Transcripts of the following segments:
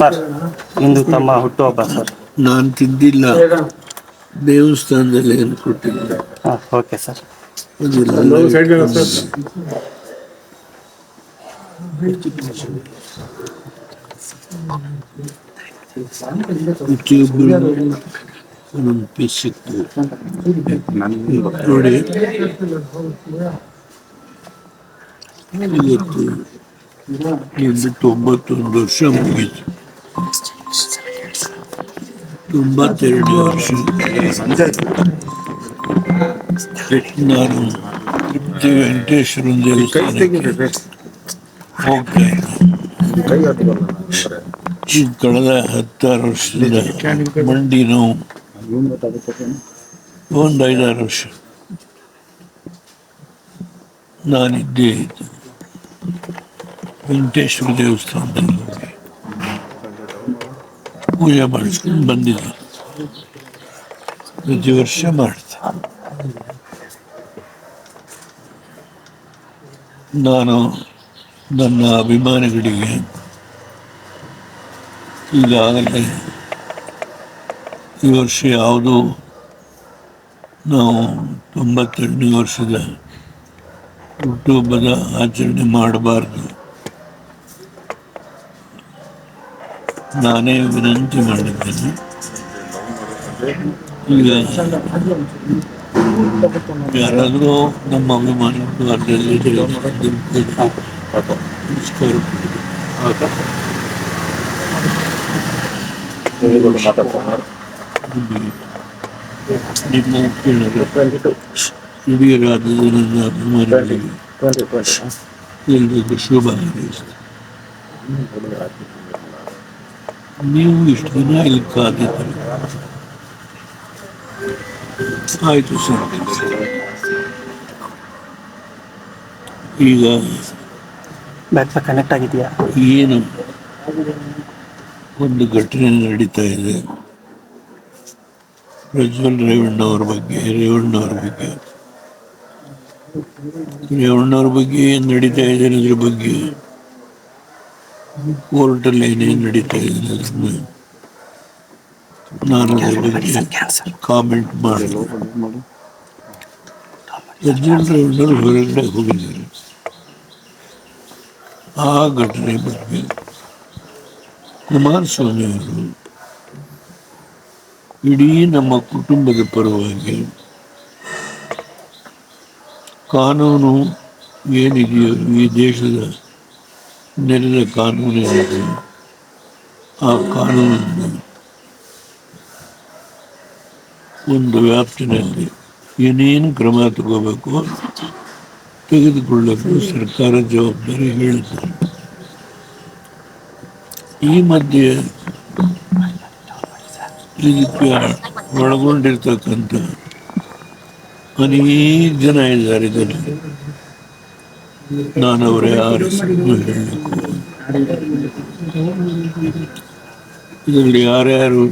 Sir ಇಂದು ತಮ್ಮ ಹುಟ್ಟುಹಬ್ಬ sir. ನಾನು ತಿಂದಿಲ್ಲ. ದೇವಸ್ಥಾನದಲ್ಲಿ ಏನು ಕೊಟ್ಟಿಲ್ಲ. ಹಾಂ ಓಕೆ ಸರ್. ಅದೆಲ್ಲ ಪ್ರತಿಯೊಬ್ಬರು ಒಂದೊಂದು ಪೀಸ್ ಸಿಕ್ತು ನೋಡಿ. ಇವತ್ತು ಒಂದು ತೊಂಬತ್ತೊಂದು ವರ್ಷ ಮುಗೀತು ತೊಂಬತ್ತೆರಡು ವರ್ಷ ನಾನು ಶ್ರೀ ವೆಂಕಟೇಶ್ವರ ದೇವಸ್ಥಾನಕ್ಕೆ ಹೋಗ್ತಾ ಇದ್ದೆ ಈ ಕಳೆದ ಹತ್ತಾರು ವರ್ಷದಿಂದ ಮಂಡಿ ನೋವು ಒಂದು ಐದಾರು ವರ್ಷ ನಾನಿದ್ದೇ ಇದ್ದೆ ವೆಂಕಟೇಶ್ವರ ದೇವಸ್ಥಾನದಲ್ಲಿ ಹೋಗಿ ಪೂಜೆ ಮಾಡಿಸ್ಕೊಂಡು ಬಂದಿಲ್ಲ ಪ್ರತಿ ವರ್ಷ ಮಾಡ್ತ ನಾನು ನನ್ನ ಅಭಿಮಾನಿಗಳಿಗೆ ಈಗಾಗಲೇ ಈ ವರ್ಷ ಯಾವುದು ನಾವು ತೊಂಬತ್ತೆರಡನೇ ವರ್ಷದ ಹುಟ್ಟುಹಬ್ಬದ ಆಚರಣೆ ಮಾಡಬಾರ್ದು ನಾನೇ ವಿನಂತಿ ಮಾಡಿದ್ದೇನೆ ಈಗ ಯಾರಾದರೂ ನಮ್ಮ ಅಭಿಮಾನಿಗಳು ಅಲ್ಲೆಲ್ಲಿ ನಮಸ್ಕಾರ ನಿಮ್ಮ ಕೇಳಲು ಇಡೀ ರಾಜ್ಯದ ನನ್ನ ಅಭಿಮಾನಿಗಳಿಗೆ ಎಲ್ರಿಗೂ ಶುಭ ಹಾರೈಸ್ತೇನೆ ನೀವು ಇಷ್ಟು ದಿನ ಇಲ್ಲಿ ಕಾದಿದ್ದೀರಿ ಆಯ್ತು ಸರ್. ಈಗ ಬ್ಯಾಕ್ ಕನೆಕ್ಟ್ ಆಗಿದೆಯಾ ಏನು? ಒಂದು ಘಟನೆ ನಡೀತಾ ಇದೆ. ಪ್ರಜ್ವಲ್ ರೇವಣ್ಣವ್ರ ಬಗ್ಗೆ ರೇವಣ್ಣವ್ರ ಬಗ್ಗೆ. ರೇವಣ್ಣವ್ರ ಬಗ್ಗೆ ಏನು ನಡೀತಾ ಇದೆ ಅನ್ನೋದ್ರ ಬಗ್ಗೆ ಕೋರ್ಟಲ್ಲಿ ಏನೇನು ನಡೀತಾ ಇದೆ ಅನ್ನೋದನ್ನ ನಾನು ಅದ್ರ ಬಗ್ಗೆ ಕ್ಯಾನ್ಸರ್ ಕಾಮೆಂಟ್ ಮಾಡಿ ಪ್ರಜ್ವಲ್ ರೇವಣ್ಣವ್ರು ಹೊರಗಡೆ ಹೋಗಿದ್ದಾರೆ ಆ ಘಟನೆ ಬಗ್ಗೆ ಕುಮಾರಸ್ವಾಮಿ ಅವರು ಇಡೀ ನಮ್ಮ ಕುಟುಂಬದ ಪರವಾಗಿ ಕಾನೂನು ಏನಿದೆಯೋ ಈ ದೇಶದ ನೆಲದ ಕಾನೂನು ಏನಿದೆ ಆ ಕಾನೂನನ್ನು ಒಂದು ವ್ಯಾಪ್ತಿನಲ್ಲಿ ಏನೇನು ಕ್ರಮ ತಗೋಬೇಕು ತೆಗೆದುಕೊಳ್ಳಲು ಸರ್ಕಾರ ಜವಾಬ್ದಾರಿ ಹೇಳಿದ್ದಾರೆ. ಈ ಮಧ್ಯೆ ಇದಕ್ಕೆ ಒಳಗೊಂಡಿರ್ತಕ್ಕಂಥ ಅನೇಕ ಜನ ಇದ್ದಾರೆ ಇದರಲ್ಲಿ. ನಾನು ಅವರ ಯಾರ ಹೆಸರನ್ನು ಹೇಳಲಿಕ್ಕೆ ಇದರಲ್ಲಿ ಯಾರ್ಯಾರು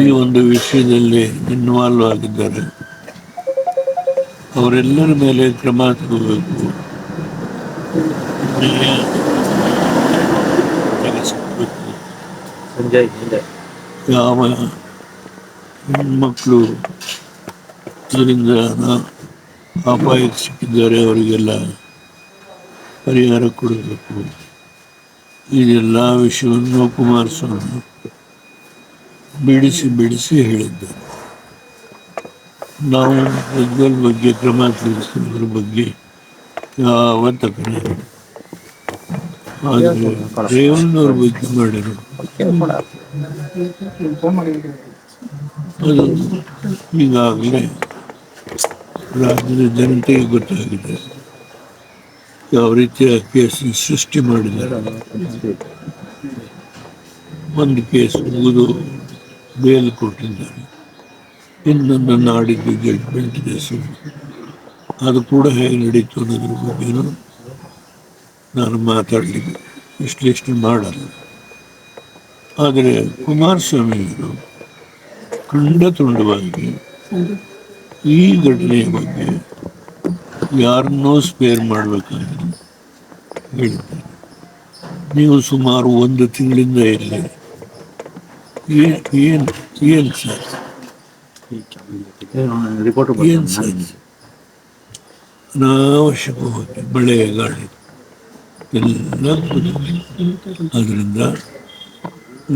ಈ ಒಂದು ವಿಷಯದಲ್ಲಿ ಇನ್ವಾಲ್ವ್ ಆಗಿದ್ದಾರೆ ಅವರೆಲ್ಲರ ಮೇಲೆ ಕ್ರಮ ತಗೋಬೇಕು. ಯಾವ ಹೆಣ್ಮಕ್ಳು ಇದರಿಂದ ಅಪಾಯಕ್ಕೆ ಸಿಕ್ಕಿದ್ದಾರೆ ಅವರಿಗೆಲ್ಲ ಪರಿಹಾರ ಕೊಡಬೇಕು ಇದೆಲ್ಲ ವಿಷಯವನ್ನು ಕುಮಾರಸ್ವಾಮಿ ಬಿಡಿಸಿ ಬಿಡಿಸಿ ಹೇಳಿದ್ದಾರೆ ನಾವು ಪ್ರಜ್ವಲ್ ಬಗ್ಗೆ, ಕ್ರಮ ತೆಗೆದುಕೊಳ್ಳೋದ್ರ ಬಗ್ಗೆ ಯಾವ ಇಲ್ಲ. ಆದರೆ ರೇವಣ್ಣವ್ರ ಬಗ್ಗೆ ಮಾಡಿರೋ ಅದು ಈಗಾಗಲೇ ರಾಜ್ಯದ ಜನತೆಗೆ ಗೊತ್ತಾಗಿದೆ. ಯಾವ ರೀತಿಯ ಕೇಸ್ ಸೃಷ್ಟಿ ಮಾಡಿದ್ದಾರೆ. ಒಂದು ಕೇಸ್ ಮುಗಿದು ಬೇಲ್ ಕೊಟ್ಟಿದ್ದಾರೆ. ಇನ್ನೊಂದು ನಾಡಿದ್ದು ಜಡ್ಜ್ಮೆಂಟ್ ಇದೆ ಅದು ಕೂಡ ಹೇಗೆ ನಡೀತು ಅನ್ನೋದ್ರ ಬಗ್ಗೆನೂ ನಾನು ಮಾತಾಡಲಿಕ್ಕೆ ವಿಶ್ಲೇಷಣೆ ಮಾಡಲ್ಲ. ಆದರೆ ಕುಮಾರಸ್ವಾಮಿಯವರು ಖಂಡತುಂಡವಾಗಿ ಈ ಘಟನೆಯ ಬಗ್ಗೆ ಯಾರನ್ನೋ ಸ್ಪೇರ್ ಮಾಡಬೇಕಾಗಿ ಹೇಳಿದ್ದಾರೆ ನೀವು ಸುಮಾರು ಒಂದು ತಿಂಗಳಿಂದ ಇಲ್ಲಿ ಏನು ಏನು ಸರ್? ಏನ್ ಸರ್? ಅನಾವಶ್ಯಕವಾಗಿ ಮಳೆ ಗಾಳಿ. ಎಲ್ಲ ಅದರಿಂದ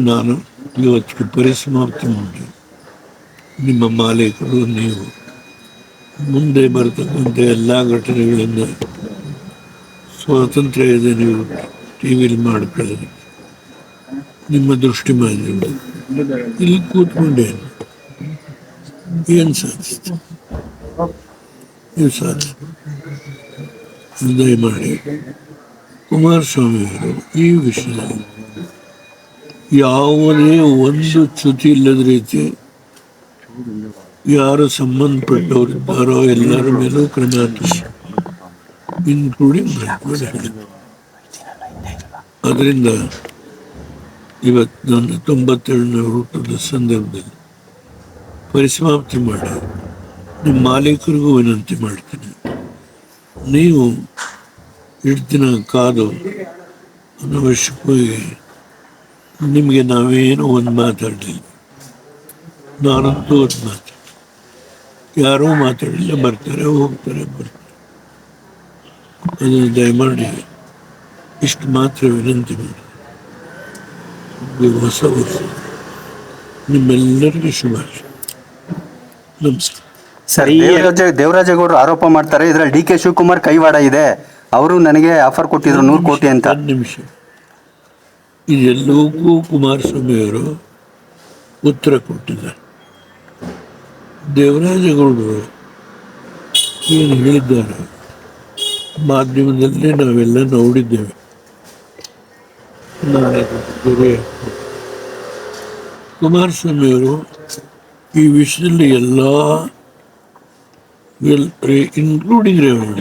ನಾನು ಇವತ್ತಿಗೆ ಪರಿಸಮಾಪ್ತಿ ಮಾಡಿ ನಿಮ್ಮ ಮಾಲೀಕರು ನೀವು ಮುಂದೆ ಬರತಕ್ಕಂಥ ಎಲ್ಲ ಘಟನೆಗಳನ್ನು ಸ್ವಾತಂತ್ರ್ಯ ಇದೆ, ನೀವು ಟಿ ವಿಲಿ ಮಾಡ್ಕೊಳ್ಳಿ ನಿಮ್ಮ ದೃಷ್ಟಿ ಮಾಧ್ಯಮ ಇಲ್ಲಿ ಕೂತ್ಕೊಂಡೆ ಏನು ಸಾಧಿಸ್ತು? ನೀವು ಸಾಧಿಸ್ ದಯಮಾಡಿ ಕುಮಾರಸ್ವಾಮಿ ಅವರು ಈ ವಿಷಯದಲ್ಲಿ ಯಾವುದೇ ಒಂದು ಚ್ಯುತಿ ಇಲ್ಲದ ರೀತಿ ಯಾರು ಸಂಬಂಧಪಟ್ಟವರಿದ್ದಾರೋ ಎಲ್ಲರ ಮೇಲೂ ಕ್ರಮ ಇನ್ಕ್ಲೂಡಿಂಗ್ ಅದರಿಂದ ಇವತ್ತು ನನ್ನ ತೊಂಬತ್ತೇಳನೇ ಹುಟ್ಟದ ಸಂದರ್ಭದಲ್ಲಿ ಪರಿಸಮಾಪ್ತಿ ಮಾಡಿ ನಿಮ್ಮ ಮಾಲೀಕರಿಗೂ ವಿನಂತಿ ಮಾಡ್ತೀನಿ. ನೀವು ಇಷ್ಟು ದಿನ ಕಾದು ಅನವಶ್ಯಕವಾಗಿ ನಿಮಗೆ ನಾವೇನೋ ಒಂದು ಮಾತಾಡಲಿಲ್ಲ. ನಾನಂತೂ ಒಂದು ಮಾತು ಯಾರೂ ಮಾತಾಡಿಲ್ಲ ಬರ್ತಾರೆ ಹೋಗ್ತಾರೆ ಬರ್ತಾರೆ. ಅದನ್ನು ದಯಮಾಡಿ ಇಷ್ಟು ಮಾತ್ರ ವಿನಂತಿ ಮಾಡಿ. ಹೊಸ ವರ್ಷ ನಿಮ್ಮೆಲ್ಲರಿಗೂ ಶುಭಾಶಯ. ನಮಸ್ಕಾರ. ಸರಿ ದೇವರಾಜ ದೇವರಾಜೇಗೌಡರು ಆರೋಪ ಮಾಡ್ತಾರೆ ಇದರಲ್ಲಿ ಡಿ ಕೆ ಶಿವಕುಮಾರ್ ಕೈವಾಡ ಇದೆ. ಅವರು ನನಗೆ ಆಫರ್ ಕೊಟ್ಟಿದ್ರು ನೂರು ಕೋಟಿ ಅಂತ. ಒಂದು ನಿಮಿಷ. ಇದೆಲ್ಲವಕ್ಕೂ ಕುಮಾರಸ್ವಾಮಿ ಅವರು ಉತ್ತರ ಕೊಟ್ಟಿದ್ದಾರೆ. ದೇವರಾಜೇಗೌಡರು ಏನು ಹೇಳಿದ್ದಾರೆ? ಮಾಧ್ಯಮದಲ್ಲಿ ನಾವೆಲ್ಲ ನೋಡಿದ್ದೇವೆ. ಕುಮಾರಸ್ವಾಮಿಯವರು ಈ ವಿಷಯದಲ್ಲಿ ಎಲ್ಲ ಇನ್ಕ್ಲೂಡಿಂಗ್ ರೇವಣ್ಣ,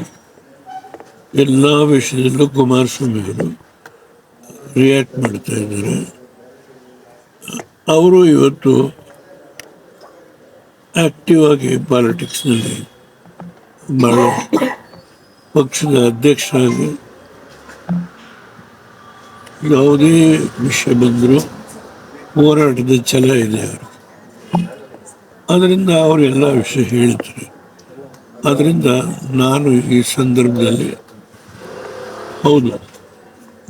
ಎಲ್ಲ ವಿಷಯದಲ್ಲೂ ಕುಮಾರಸ್ವಾಮಿಯವರು ರಿಯಾಕ್ಟ್ ಮಾಡ್ತಾ ಇದ್ದಾರೆ. ಅವರು ಇವತ್ತು ಆಕ್ಟಿವ್ ಆಗಿ ಪಾಲಿಟಿಕ್ಸ್ನಲ್ಲಿ ಭಾಳ ಪಕ್ಷದ ಅಧ್ಯಕ್ಷರಾಗಿ ಯಾವುದೇ ವಿಷಯ ಬಂದರೂ ಹೋರಾಟದ ಛಲ ಇದೆ ಅವರು ಅದರಿಂದ ಅವರು ಎಲ್ಲ ವಿಷಯ ಹೇಳ್ತಾರೆ. ಅದರಿಂದ ನಾನು ಈ ಸಂದರ್ಭದಲ್ಲಿ ಹೌದು,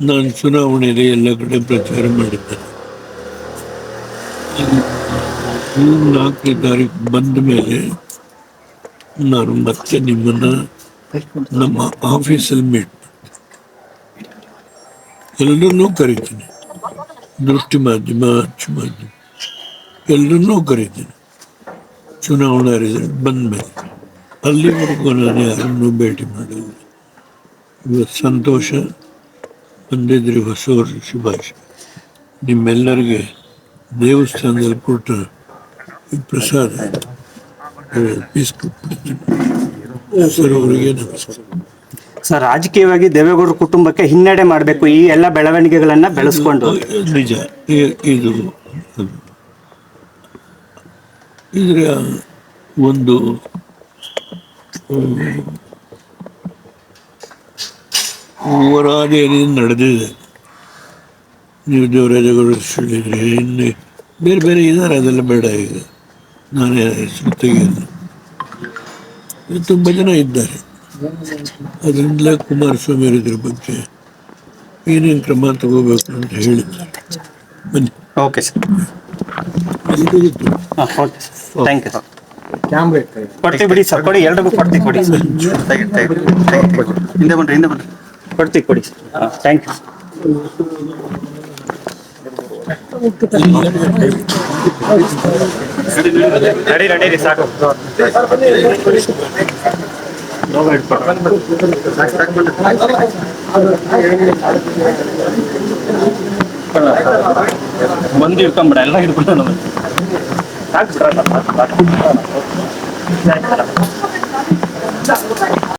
ನಾನು ಚುನಾವಣೆಯಲ್ಲಿ ಎಲ್ಲ ಕಡೆ ಪ್ರಚಾರ ಮಾಡಿದ್ದೆ ಜೂನ್ ನಾಲ್ಕನೇ ತಾರೀಕು ಬಂದ ಮೇಲೆ ನಾನು ಮತ್ತೆ ನಿಮ್ಮನ್ನ ನಮ್ಮ ಆಫೀಸಲ್ಲಿ ಮೀಟ್ ಎಲ್ಲರನ್ನೂ ಕರಿತೀನಿ. ದೃಷ್ಟಿ ಮಾಧ್ಯಮ, ಅಚ್ಚು ಮಾಧ್ಯಮ. ಎಲ್ಲರನ್ನೂ ಕರಿತೀನಿ. ಚುನಾವಣಾ ರಿಸಲ್ಟ್ ಬಂದ ಮೇಲೆ. ಅಲ್ಲಿವರೆಗೂ ನಾನು ಯಾರನ್ನೂ ಭೇಟಿ ಮಾಡಿಲ್ಲ. ಇವತ್ತು ಸಂತೋಷ. ಬಂದಿದ್ರಿ ಹೊಸ ಶುಭಾಶಯ. ನಿಮ್ಮೆಲ್ಲರಿಗೆ ದೇವಸ್ಥಾನದಲ್ಲಿ ಕೊಟ್ಟ ಪ್ರಸಾದ ಅವರಿಗೆ ನಮಸ್ಕಾರ ಸರ್ ರಾಜಕೀಯವಾಗಿ ದೇವೇಗೌಡರ ಕುಟುಂಬಕ್ಕೆ ಹಿನ್ನಡೆ ಮಾಡಬೇಕು ಈ ಎಲ್ಲ ಬೆಳವಣಿಗೆಗಳನ್ನ ಬೆಳೆಸ್ಕೊಂಡು ನಿಜ ಇದು. ಇದರ ಒಂದು ಹೋರಾದೇನೆ ನಡೆದಿದೆ ನೀವು ದೇವರಾಜಗೌಡ ಹೇಳಿದ್ರಿ ಇನ್ನು ಬೇರೆ ಬೇರೆ ಇದ್ದಾರೆ ಅದೆಲ್ಲ ಬೇಡ ಈಗ ನಾನೇ ಇದು ತುಂಬ ಜನ ಇದ್ದಾರೆ. ಅದರಿಂದಲೇ ಕುಮಾರಸ್ವಾಮಿ ಇದ್ರ ಬಗ್ಗೆ ಏನೇನು ಕ್ರಮ ತಗೋಬೇಕು ಅಂತ ಹೇಳಿದ್ದಾರೆ ಬನ್ನಿ. Okay sir okay sir thank you sir ಕೊಡ್ತೀವಿ ಬಿಡಿ ಸರ್ ಕೊಡಿ ಎರಡಕ್ಕೂ ಕೊಡ್ತೀವಿ ಕೊಡಿ. ಸರ್ ತೆಗಿ- ತೆಗಿ- ತೆಗಿ- ತೆಗಿ. ಹಿಂದೆ ಬನ್ರಿ ಹಿಂದೆ ಬನ್ರಿ. ಕೊಡ್ತೀವಿ ಕೊಡಿ sir thank you ready ready ರೀ ಸಾಕು ಬಂದು ಇಟ್ಕೊಂಬಿಡ ಎಲ್ಲ ಹಿಡ್ಕೊಂಡು ಸಾಕು ಸರ್ ಸಾಕು, ಸಾಕು.